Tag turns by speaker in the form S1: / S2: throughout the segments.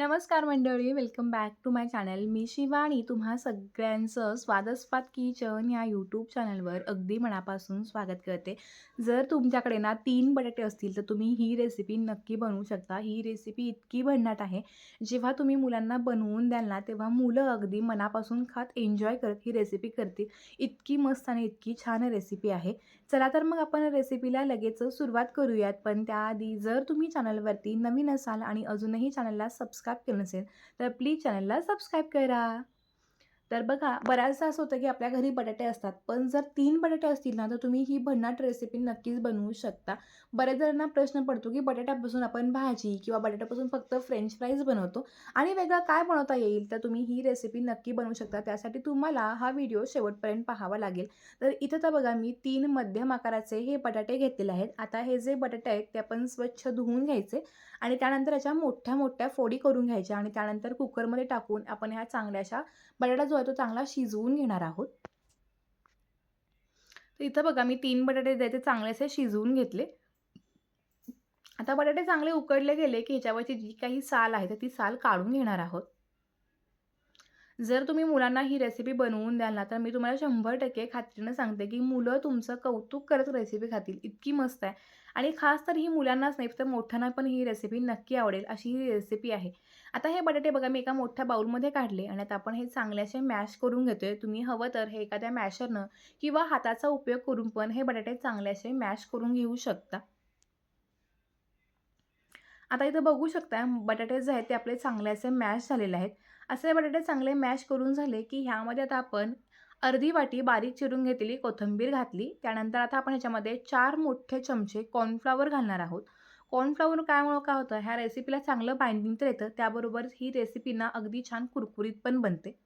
S1: नमस्कार मंडळी welcome back to my channel मी शिवानी तुम्हा सगळ्यांचं स्वादस्पाद किचन या यूट्यूब चॅनलवर अगदी मनापासून स्वागत करते. जर तुमच्याकडे ना तीन बटाटे असतील तर तुम्ही ही रेसिपी नक्की बनवू शकता. ही रेसिपी इतकी भन्नाट आहे. जेव्हा तुम्ही मुलांना बनवून द्याल ना तेव्हा मुलं अगदी मनापासून खात एन्जॉय करत ही रेसिपी करतील. इतकी मस्त आणि इतकी छान रेसिपी आहे. चला तर मग आपण रेसिपीला लगेच सुरुवात करूयात. पण त्याआधी जर तुम्ही चॅनलवरती नवीन असाल आणि अजूनही चॅनलला सबस्क्राईब केलं नसेल तर प्लीज चॅनलला सबस्क्राईब करा. तर बघा बऱ्याचदा असं होतं की आपल्या घरी बटाटे असतात पण जर तीन बटाटे असतील ना तर तुम्ही ही भन्नाट रेसिपी नक्कीच बनवू शकता. बऱ्याच जणांना प्रश्न पडतो की बटाट्यापासून आपण भाजी किंवा बटाट्यापासून फक्त फ्रेंच फ्राईज बनवतो आणि वेगळं काय बनवता येईल तर तुम्ही ही रेसिपी नक्की बनवू शकता. त्यासाठी तुम्हाला हा व्हिडिओ शेवटपर्यंत पाहावा लागेल. तर इथं तर बघा मी तीन मध्यम आकाराचे हे बटाटे घेतलेले आहेत. आता हे जे बटाटे आहेत ते आपण स्वच्छ धुवून घ्यायचे आणि त्यानंतर याच्या मोठ्या मोठ्या फोडी करून घ्यायच्या आणि त्यानंतर कुकरमध्ये टाकून आपण ह्या चांगल्याशा बटाटा जो आहे तो चांगला शिजवून घेणार आहोत. तर इथं बघा मी तीन बटाटे द्यायचे चांगले असे शिजवून घेतले. आता बटाटे चांगले उकडले गेले की ह्याच्यावरची जी काही साल आहे तर ती साल काढून घेणार आहोत. जर तुम्ही मुलांना ही रेसिपी बनवून द्याल ना तर मी तुम्हाला शंभर टक्के खात्रीनं सांगते की मुलं तुमचं कौतुक करत रेसिपी खातील. इतकी मस्त आहे. आणि खास तर ही मुलांनाच नाही तर मोठ्यांना पण ही रेसिपी नक्की आवडेल अशी ही रेसिपी आहे. आता हे बटाटे बघा मी एका मोठ्या बाऊलमध्ये काढले आणि आता आपण हे चांगल्याशे मॅश करून घेतोय. तुम्ही हवं तर हे एखाद्या मॅशरनं किंवा हाताचा उपयोग करून पण हे बटाटे चांगल्याशे मॅश करून घेऊ शकता. आता इथं बघू शकता बटाटे जे आहेत ते आपले चांगले असे मॅश झालेले आहेत. असे बटाटे चांगले मॅश करून झाले की ह्यामध्ये आता आपण अर्धी वाटी बारीक चिरून घेतलेली कोथिंबीर घातली. त्यानंतर आता आपण ह्याच्यामध्ये चार मोठे चमचे कॉर्नफ्लॉवर घालणार आहोत. कॉर्नफ्लॉवर कायमुळं काय होतं? ह्या रेसिपीला चांगलं बाइंडिंग तर येतं. त्याबरोबर ही रेसिपी ना अगदी छान कुरकुरीत पण बनते.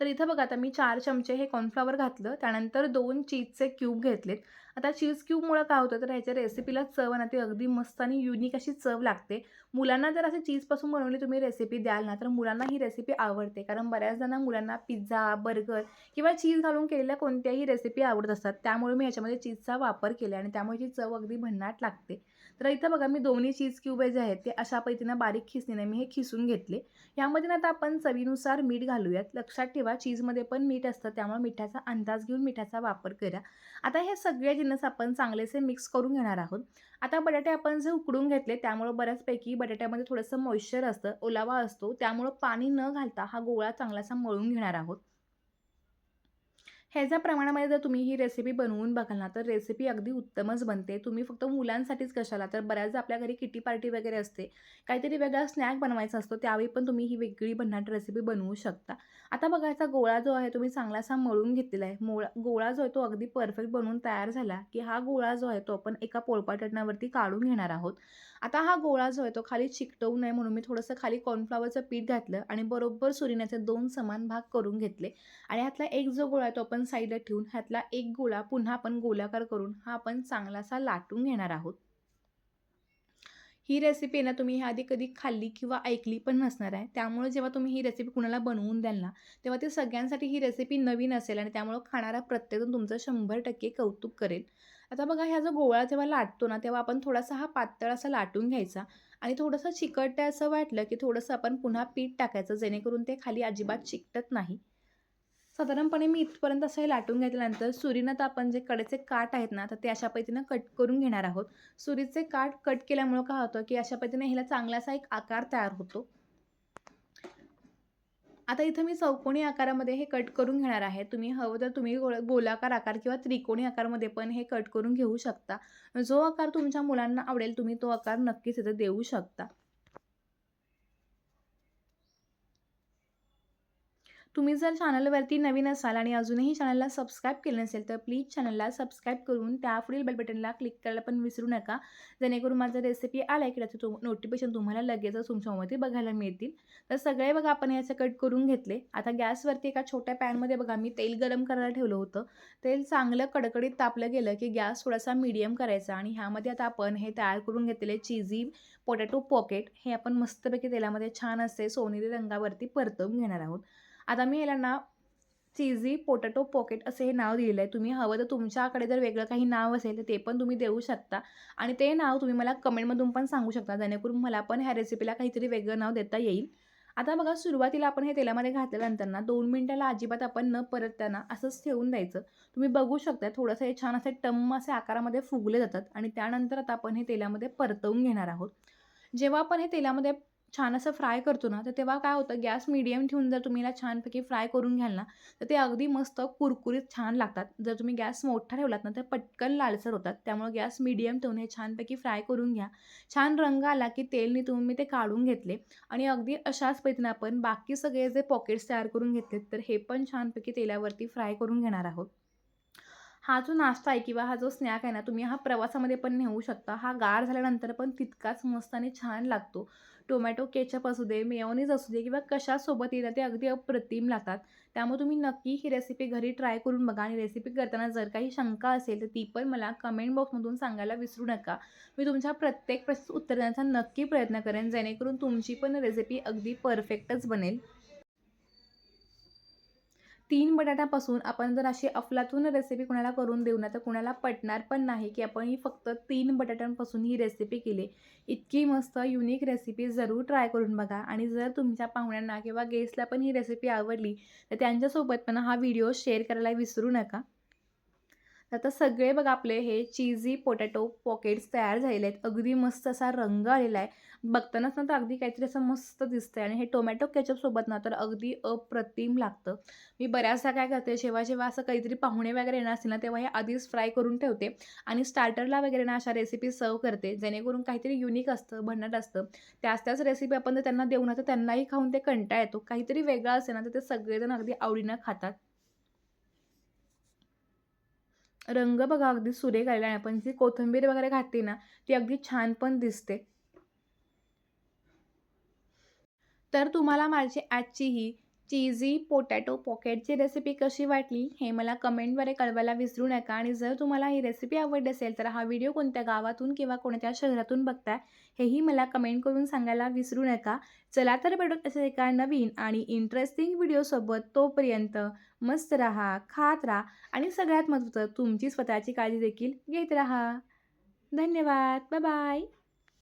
S1: तर इथं बघा आता मी चार चमचे हे कॉर्नफ्लॉवर घातलं त्यानंतर दोन चीजचे क्यूब घेतलेत. आता चीज क्यूबमुळं काय होतं तर ह्याच्या रेसिपीला चव ना ते अगदी मस्त आणि युनिक अशी चव लागते. मुलांना जर असे चीजपासून बनवली तुम्ही रेसिपी द्याल ना तर मुलांना ही रेसिपी आवडते. कारण बऱ्याच जणांना मुलांना पिझ्झा बर्गर किंवा चीज घालून केलेल्या कोणत्याही रेसिपी आवडत असतात. त्यामुळे मी ह्याच्यामध्ये चीजचा वापर केला आणि त्यामुळे ही चव अगदी भन्नाट लागते. तर इथं बघा मी दोन्ही चीज क्यूब जे आहेत ते अशा पद्धतीनं बारीक खिसणीने मी हे खिसून घेतले. यामध्ये आता आपण चवीनुसार मीठ घालूयात. लक्षात ठेवा चीजमध्ये पण मीठ असतं त्यामुळे मिठाचा अंदाज घेऊन मिठाचा वापर करा. आता हे सगळे जिन्नस आपण चांगलेसे मिक्स करून घेणार आहोत. आता बटाटे आपण जे उकडून घेतले त्यामुळं बऱ्याचपैकी बटाट्यामध्ये थोडंसं मॉइश्चर असतं ओलावा असतो. त्यामुळं पाणी न घालता हा गोळा चांगलासा मळून घेणार आहोत. ह्याच्या प्रमाणामध्ये जर तुम्ही ही रेसिपी बनवून बघाल ना तर रेसिपी अगदी उत्तमच बनते. तुम्ही फक्त मुलांसाठीच कशाला तर बऱ्याचदा आपल्या घरी किटी पार्टी वगैरे असते. काहीतरी वेगळा स्नॅक बनवायचा असतो त्यावेळी पण तुम्ही ही वेगळी भन्नाट रेसिपी बनवू शकता. आता बघायचा गोळा जो आहे तुम्ही चांगलासा मळून घेतलेला आहे. मोळा गोळा जो आहे तो अगदी परफेक्ट बनवून तयार झाला की हा गोळा जो आहे तो आपण एका पोळपाटणावरती काढून घेणार आहोत. आता हा गोळा जो आहे तो खाली चिकटवू नये म्हणून मी थोडंसं खाली कॉर्नफ्लॉवरचं पीठ घातलं आणि बरोबर सुरीण्याचे दोन समान भाग करून घेतले. आणि ह्यातला एक जो गोळा आहे तो आपण साईडला ठेवून ह्यातला एक गोळा पुन्हा आपण गोलाकार करून हा आपण चांगलासा लाटून घेणार आहोत. ही रेसिपी ना तुम्ही ह्या आधी कधी खाल्ली किंवा ऐकली पण नसणार आहे. त्यामुळे जेव्हा तुम्ही ही रेसिपी कुणाला बनवून द्याल ना तेव्हा ते सगळ्यांसाठी ही रेसिपी नवीन असेल आणि त्यामुळं खाणारा प्रत्येकजण तुमचं शंभर टक्के कौतुक करेल. आता बघा ह्या जो गोळा जेव्हा लाटतो ना तेव्हा आपण थोडासा हा पातळ असा लाटून घ्यायचा आणि थोडंसं चिकटतं असं वाटलं की थोडंसं आपण पुन्हा पीठ टाकायचं जेणेकरून ते खाली अजिबात चिकटत नाही. साधारणपणे मी इथपर्यंत असं हे लाटून घेतल्यानंतर सुरीनं तर आपण जे कडेचे काठ आहेत ना तर ते अशा पद्धतीनं कट करून घेणार आहोत. सुरीचे काठ कट केल्यामुळं काय होतं की अशा पद्धतीने ह्याला चांगलासा एक आकार तयार होतो. आता इथं मी चौकोनी आकारामध्ये हे कट करून घेणार आहे. तुम्ही हवं तर तुम्ही गोलाकार आकार किंवा त्रिकोणी आकारमध्ये पण हे कट करून घेऊ शकता. जो आकार तुमच्या मुलांना आवडेल तुम्ही तो आकार नक्कीच इथं देऊ शकता. तुम्ही जर चॅनलवरती नवीन असाल आणि अजूनही चॅनलला सबस्क्राईब केलं नसेल तर प्लीज चॅनलला सबस्क्राईब करून त्या पुढील बेल बटनला क्लिक करायला पण विसरू नका. जेणेकरून माझं रेसिपी आला की त्याचं तुम नोटिफिकेशन तुम्हाला लगेचच तुमच्यामध्ये बघायला मिळतील. तर सगळे बघा आपण याचं कट करून घेतले. आता गॅसवरती एका छोट्या पॅनमध्ये बघा मी तेल गरम करायला ठेवलं होतं. तेल चांगलं कडकडीत तापलं गेलं की गॅस थोडासा मीडियम करायचा आणि ह्यामध्ये आता आपण हे तयार करून घेतलेले चिझी पोटॅटो पॉकेट हे आपण मस्तपैकी तेलामध्ये छान असे सोनेरी रंगावरती परतवून घेणार आहोत. आता मी याला ना चीझी पोटॅटो पॉकेट असं हे नाव दिलेलं आहे तुम्ही हवं तर तुमच्याकडे जर वेगळं काही नाव असेल तर ते पण तुम्ही देऊ शकता. आणि ते नाव तुम्ही मला कमेंटमधून पण सांगू शकता जेणेकरून मला पण ह्या रेसिपीला काहीतरी वेगळं नाव देता येईल. आता बघा सुरुवातीला आपण हे तेलामध्ये घातल्यानंतर ना दोन मिनटाला अजिबात आपण न परतताना असंच ठेवून द्यायचं. तुम्ही बघू शकता थोडंसं हे छान असे टम्म असे आकारामध्ये फुगले जातात. आणि त्यानंतर आता आपण हे तेलामध्ये परतवून घेणार आहोत. जेव्हा आपण हे तेलामध्ये छान असं फ्राय करतो ना तर तेव्हा काय होतं गॅस मिडियम ठेवून जर तुम्ही याला छानपैकी फ्राय करून घ्याल ना तर ते अगदी मस्त कुरकुरीत छान लागतात. जर तुम्ही गॅस मोठा ठेवलात ना तर पटकन लालसर होतात. त्यामुळे गॅस मिडियम ठेवून हे छानपैकी फ्राय करून घ्या. छान रंग आला की तेलने तुम्ही मी ते काढून घेतले आणि अगदी अशाच पद्धतीने आपण बाकी सगळे जे पॉकेट्स तयार करून घेतलेत तर हे पण छानपैकी तेलावरती फ्राय करून घेणार आहोत. हा जो नाश्ता आहे किंवा हा जो स्नॅक आहे ना तुम्ही हा प्रवासामध्ये पण नेऊ शकता. हा गार झाल्यानंतर पण तितकाच मस्त आणि छान लागतो. टोमॅटो केचप असू दे मेयोनीज असू दे किंवा कशासोबत येतात ते अगदी अप्रतिम लागतात. त्यामुळे तुम्ही नक्की ही रेसिपी घरी ट्राय करून बघा आणि रेसिपी करताना जर काही शंका असेल तर ती पण मला कमेंट बॉक्समधून सांगायला विसरू नका. मी तुमच्या प्रत्येक प्रश्न उत्तर देण्याचा नक्की प्रयत्न करेन जेणेकरून तुमची पण रेसिपी अगदी परफेक्टच बनेल. तीन बटाट्यापासून आपण जर अशी अफलातून रेसिपी कुणाला करून देऊ ना तर कुणाला पटणार पण नाही की आपण ही फक्त तीन बटाट्यांपासून ही रेसिपी केली. इतकी मस्त युनिक रेसिपी जरूर ट्राय करून बघा. आणि जर तुमच्या पाहुण्यांना किंवा गेस्टला पण ही रेसिपी आवडली तर त्यांच्यासोबत पण हा व्हिडिओ शेअर करायला विसरू नका. आता सगळे बघा आपले हे चीझी पोटॅटो पॉकेट्स तयार झालेले आहेत. अगदी मस्त असा रंग आलेला आहे. बघतानाच ना तर अगदी काहीतरी असं मस्त दिसतं आहे आणि हे टोमॅटो केचपसोबत ना तर अगदी अप्रतिम लागतं. मी बऱ्याचदा काय करते जेव्हा जेव्हा असं काहीतरी पाहुणे वगैरे येणार असतील ना तेव्हा हे आधीच फ्राय करून ठेवते. आणि स्टार्टरला वगैरे ना अशा रेसिपी सर्व करते जेणेकरून काहीतरी युनिक असतं भन्नाट असतं. त्याच त्याच रेसिपी आपण जर त्यांना देऊ ना तर त्यांनाही खाऊन ते कंटाळ येतो. काहीतरी वेगळं असेल ना तर ते सगळेजण अगदी आवडीनं खातात. रंग बघा अगदी सुरेख आलेला आहे. पण जी कोथिंबीर वगैरे घातली ना ती अगदी छान पण दिसते. तर तुम्हाला माझी आजची ही चीझी पोटॅटो पॉकेटची रेसिपी कशी वाटली हे मला कमेंटद्वारे कळवायला विसरू नका. आणि जर तुम्हाला ही रेसिपी आवडली असेल तर हा व्हिडिओ कोणत्या गावातून किंवा कोणत्या शहरातून बघताय हेही मला कमेंट करून सांगायला विसरू नका. चला तर भेटून असेल एका नवीन आणि इंटरेस्टिंग व्हिडिओसोबत तोपर्यंत मस्त राहा खात राहा आणि सगळ्यात महत्त्वाचं तुमची स्वतःची काळजी देखील घेत राहा. धन्यवाद. Bye bye